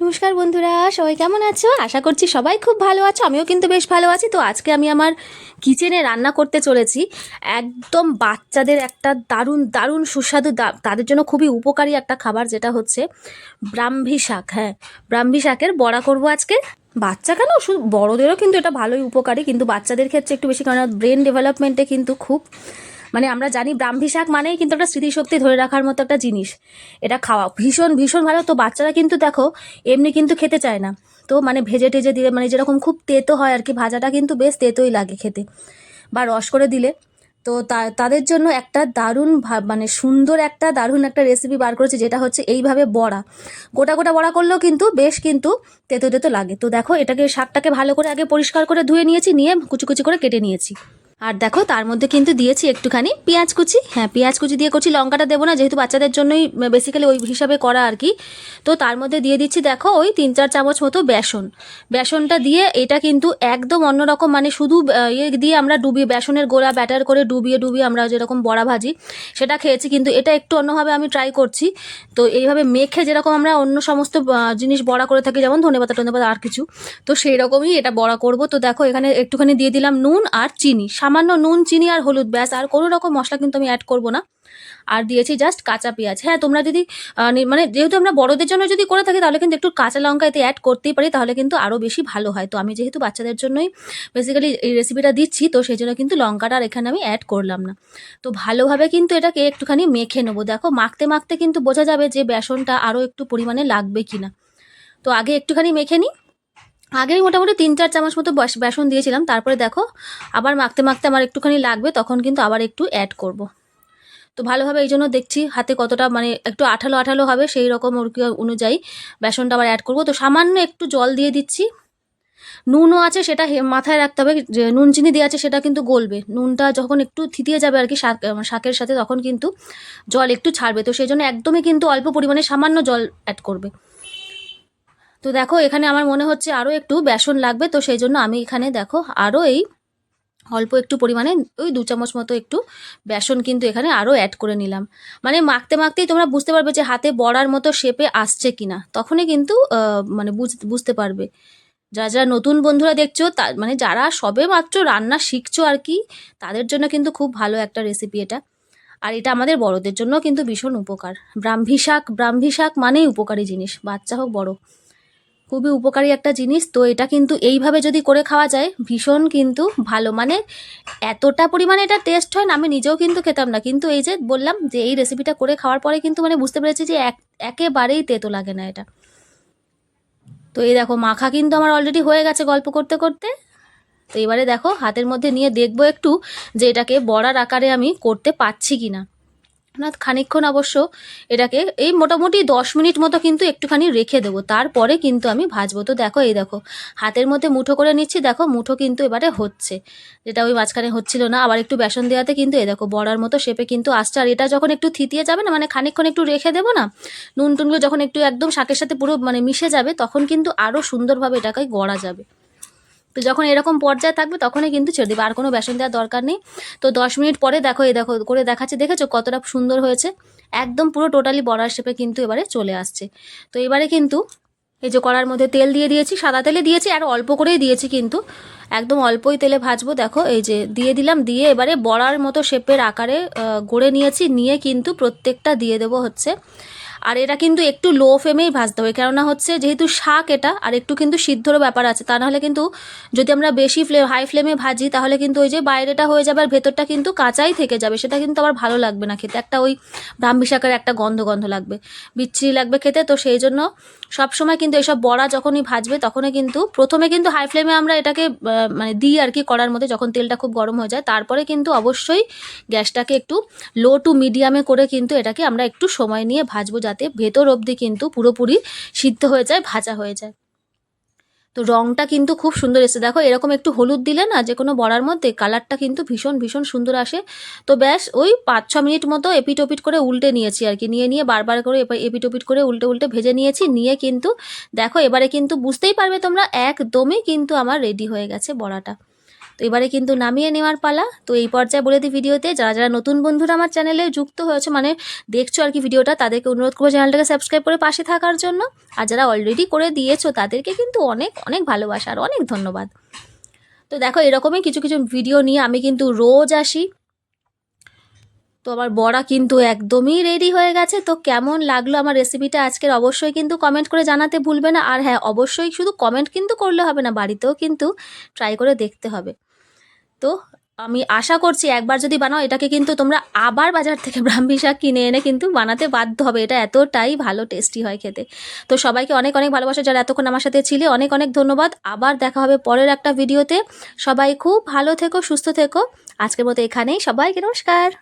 নমস্কার বন্ধুরা, সবাই কেমন আছো? আশা করছি সবাই খুব ভালো আছো, আমিও কিন্তু বেশ ভালো আছি। তো আজকে আমি আমার কিচেনে রান্না করতে চলেছি। একদম বাচ্চাদের একটা দারুণ দারুণ সুস্বাদু তাদের জন্য খুবই উপকারী একটা খাবার যেটা হচ্ছে ব্রাহ্মী শাক। হ্যাঁ ব্রাহ্মী শাকের বড়া করব আজকে। বাচ্চা কেন? বড়দেরও কিন্তু এটা ভালোই উপকারী, কিন্তু বাচ্চাদের ক্ষেত্রে একটু বেশি কারণ ব্রেন ডেভেলপমেন্টে কিন্তু খুব মানে আমরা জানি ব্রাহ্মী শাক মানেই কিন্তু একটা স্মৃতিশক্তি ধরে রাখার মতো একটা জিনিস। এটা খাওয়া ভীষণ ভীষণ ভালো। তো বাচ্চারা কিন্তু দেখো, এমনি কিন্তু খেতে চায় না। তো মানে ভেজে টেজে দিলে মানে যেরকম খুব তেতো হয় আর কি, ভাজাটা কিন্তু বেশ তেতোই লাগে খেতে। বা রস করে দিলে। তো তাদের জন্য একটা দারুণ মানে সুন্দর একটা, দারুণ একটা রেসিপি বার করেছে, যেটা হচ্ছে এইভাবে বড়া। গোটা গোটা বড়া করলেও কিন্তু বেশ কিন্তু তেতো তেতো লাগে। তো দেখো, এটাকে, শাকটাকে ভালো করে আগে পরিষ্কার করে ধুয়ে নিয়েছি, নিয়ে কুচি কুচি করে কেটে নিয়েছি। আর দেখো, তার মধ্যে কিন্তু দিয়েছি একটুখানি পেঁয়াজ কুচি। হ্যাঁ পেঁয়াজ কুচি দিয়ে করছি, লঙ্কাটা দেবো না, যেহেতু বাচ্চাদের জন্যই বেসিক্যালি ওই হিসাবে করা আর কি। তো তার মধ্যে দিয়ে দিচ্ছি, দেখো, ওই তিন চার চামচ মতো বেসন। বেসনটা দিয়ে এটা কিন্তু একদম অন্যরকম মানে শুধু ইয়ে দিয়ে আমরা ডুবিয়ে, বেসনের গোড়া ব্যাটার করে ডুবিয়ে ডুবিয়ে আমরা যেরকম বড়া ভাজি, সেটা খেয়েছি, কিন্তু এটা একটু অন্যভাবে আমি ট্রাই করছি। তো এইভাবে মেখে যেরকম আমরা অন্য সমস্ত জিনিস বড়া করে থাকি, যেমন ধনেপাতা টনেপাতা আর কিছু, তো সেই রকমই এটা বড়া করব। তো দেখো, এখানে একটুখানি দিয়ে দিলাম নুন আর চিনি সামান্য নুন, চিনি আর হলুদ, ব্যাস। আর কোনো রকম মশলা কিন্তু আমি অ্যাড করব না। আর দিয়েছি জাস্ট কাঁচা পেঁয়াজ। হ্যাঁ তোমরা যদি মানে যেহেতু আমরা বড়দের জন্য যদি করে থাকি, তাহলে কিন্তু একটু কাঁচা লঙ্কা এতে অ্যাড করতেই পারি, তাহলে কিন্তু আরও বেশি ভালো হয়। তো আমি যেহেতু বাচ্চাদের জন্যই বেসিক্যালি এই রেসিপিটা দিচ্ছি, তো সেই জন্য কিন্তু লঙ্কাটা আর এখানে আমি অ্যাড করলাম না। তো ভালোভাবে কিন্তু এটাকে একটুখানি মেখে নেব। দেখো, মাখতে মাখতে কিন্তু বোঝা যাবে যে বেসনটা আরও একটু পরিমাণে লাগবে কিনা। তো আগে একটুখানি মেখে নিই। আগে মোটামুটি তিন চার চামচ মতো বেসন দিয়েছিলাম, তারপরে দেখো আবার মাখতে মাখতে আমার একটুখানি লাগবে, তখন কিন্তু আবার একটু অ্যাড করব। তো ভালোভাবে এই জন্য দেখছি হাতে কতটা মানে একটু আঠালো আঠালো হবে, সেই রকম অনুযায়ী বেসনটা আবার অ্যাড করব। তো সামান্য একটু জল দিয়ে দিচ্ছি। নুনও আছে, সেটা মাথায় রাখতে হবে, যে নুন চিনি দেওয়া আছে সেটা কিন্তু গলবে। নুনটা যখন একটু থিতিয়ে যাবে আর কি শাক শাকের সাথে, তখন কিন্তু জল একটু ছাড়বে। তো সেই জন্য একদমই কিন্তু অল্প পরিমাণে সামান্য জল অ্যাড করবে। তো দেখো, এখানে আমার মনে হচ্ছে আরও একটু বেসন লাগবে, তো সেই জন্য আমি এখানে দেখো আরও এই অল্প একটু পরিমাণে ওই দু চামচ মতো একটু বেসন কিন্তু এখানে আরও অ্যাড করে নিলাম। মানে মাখতে মাখতেই তোমরা বুঝতে পারবে যে হাতে বড়ার মতো শেপে আসছে কিনা। তখনই কিন্তু মানে বুঝ- বুঝতে পারবে। যারা যারা নতুন বন্ধুরা দেখছ, তা মানে যারা সবে মাত্র রান্না শিখছো আর কি, তাদের জন্য কিন্তু খুব ভালো একটা রেসিপি এটা। আর এটা আমাদের বড়দের জন্য কিন্তু ভীষণ উপকার। ব্রাহ্মী শাক ব্রাহ্মী শাক মানেই উপকারী জিনিস, বাচ্চা হোক, বড় খুবই উপকারী একটা জিনিস। তো এটা কিন্তু এইভাবে যদি করে খাওয়া যায়, ভীষণ কিন্তু ভালো। মানে এতটা পরিমাণে এটা টেস্ট হয় না, আমি নিজেও কিন্তু খেতাম না। কিন্তু এই যে বললাম যে এই রেসিপিটা করে খাওয়ার পরে কিন্তু মানে বুঝতে পেরেছি যে এক, একেবারেই তেতো লাগে না এটা। তো এই দেখো, মাখা কিন্তু আমার অলরেডি হয়ে গেছে গল্প করতে করতে। তো এবারে দেখো, হাতের মধ্যে নিয়ে দেখব একটু যে এটাকে বড়ার আকারে আমি করতে পারছি কি না না খানিকক্ষণ অবশ্য এটাকে এই মোটামুটি দশ মিনিট মতো কিন্তু একটুখানি রেখে দেবো। তারপরে কিন্তু আমি ভাজবো। তো দেখো, এই দেখো, হাতের মধ্যে মুঠো করে নিচ্ছি। দেখো, মুঠো কিন্তু এবারে হচ্ছে। যেটা ওই মাঝখানে হচ্ছিল না। আবার একটু বেসন দেওয়াতে কিন্তু এই দেখো, বড়ার মতো শেপে কিন্তু আসছে। আর এটা যখন একটু থিতিয়ে যাবে না মানে খানিকক্ষণ একটু রেখে দেবো না, নুন টুনগুলো যখন একটু একদম শাকের সাথে পুরো মানে মিশে যাবে, তখন কিন্তু আরও সুন্দরভাবে এটাকে গড়া যাবে। তো যখন এরকম পর্যায়ে থাকবে, তখনই কিন্তু ছেড়ে দেবে। আর কোনো বেসন দেওয়ার দরকার নেই। তো দশ মিনিট পরে দেখো, এই দেখো, করে দেখাচ্ছে। দেখেছ কতটা সুন্দর হয়েছে? একদম পুরো টোটালি বড়ার শেপে কিন্তু এবারে চলে আসছে। তো এবারে কিন্তু এই যে কড়ার মধ্যে তেল দিয়ে দিয়েছি, সাদা তেলে দিয়েছি, আর অল্প করেই দিয়েছি কিন্তু। একদম অল্পই তেলে ভাজবো। দেখো, এই যে দিয়ে দিলাম, দিয়ে এবারে বড়ার মতো শেপের আকারে গড়ে নিয়েছি। নিয়ে কিন্তু প্রত্যেকটা দিয়ে দেবো হচ্ছে আর এটা কিন্তু একটু লো ফ্লেমেই ভাজতে হবে, কেননা হচ্ছে যেহেতু শাক এটা, আর একটু কিন্তু সিদ্ধরও ব্যাপার আছে, তা নাহলে কিন্তু যদি আমরা বেশি ফ্লেম হাই ফ্লেমে ভাজি, তাহলে কিন্তু ওই যে বাইরেটা হয়ে যাবে আর ভেতরটা কিন্তু কাঁচাই থেকে যাবে, সেটা কিন্তু আবার ভালো লাগবে না খেতে, একটা ওই ব্রাহ্মী শাকের একটা গন্ধ গন্ধ লাগবে, বিচ্ছিরি লাগবে খেতে, তো সেই জন্য সবসময় কিন্তু এসব বড়া যখনই ভাজবে, তখনই কিন্তু প্রথমে কিন্তু হাই ফ্লেমে আমরা এটাকে মানে দিই আর কি করার মধ্যে, যখন তেলটা খুব গরম হয়ে যায়, তারপরে কিন্তু অবশ্যই গ্যাসটাকে একটু লো টু মিডিয়ামে করে কিন্তু এটাকে আমরা একটু সময় নিয়ে ভাজবো যাতে ভেতর অবধি কিন্তু পুরোপুরি সিদ্ধ হয়ে যায়, ভাজা হয়ে যায়। তো রংটা কিন্তু খুব সুন্দর এসেছে। দেখো, এরকম একটু হলুদ দিলে না, যে কোনো বড়ার মধ্যে কালারটা কিন্তু ভীষণ ভীষণ সুন্দর আসে। তো ব্যাস, ওই পাঁচ ছ মিনিট মতো এপিট ওপিট করে উল্টে নিয়েছি আর কি। নিয়ে নিয়ে বারবার করে এপা- এপিট ওপিট করে উল্টে উল্টে ভেজে নিয়েছি। নিয়ে কিন্তু, দেখো, এবারে কিন্তু বুঝতেই পারবে তোমরা, একদমই কিন্তু আমার রেডি হয়ে গেছে বড়াটা। তো এবারে কিন্তু নামিয়ে নেওয়ার পালা। তো এই পর্যায়ে বলে দিই ভিডিওতে, যারা যারা নতুন বন্ধুরা আমার চ্যানেলে যুক্ত হয়েছে মানে দেখছ আর কি ভিডিওটা, তাদেরকে অনুরোধ করব চ্যানেলটাকে সাবস্ক্রাইব করে পাশে থাকার জন্য। আর যারা অলরেডি করে দিয়েছ, তাদেরকে কিন্তু অনেক অনেক ভালোবাসা আর অনেক ধন্যবাদ। তো দেখো, এরকমই কিছু কিছু ভিডিও নিয়ে আমি কিন্তু রোজ আসি। তো আমার বড়া কিন্তু একদমই রেডি হয়ে গেছে। তো কেমন লাগল আমার রেসিপিটা আজকের? অবশ্যই কিন্তু কমেন্ট করে জানাতে ভুলবে না। আর হ্যাঁ অবশ্যই শুধু কমেন্ট কিন্তু করলে হবে না, বাড়িতেও কিন্তু ট্রাই করে দেখতে হবে। তো আমি আশা করছি একবার যদি বানাও, এটাকে কিন্তু তোমরা আবার বাজার থেকে ব্রাহ্মী শাক কিনে এনে কিন্তু বানাতে বাধ্য হবে। এটা এতটাই ভালো টেস্টি হয় খেতে। তো সবাইকে অনেক অনেক ভালোবাসা। যারা এতক্ষণ আমার সাথে ছিলে, অনেক অনেক ধন্যবাদ। আবার দেখা হবে পরের একটা ভিডিওতে সবাই খুব ভালো থেকো, সুস্থ থেকো। আজকের মতো এখানেই। সবাইকে নমস্কার।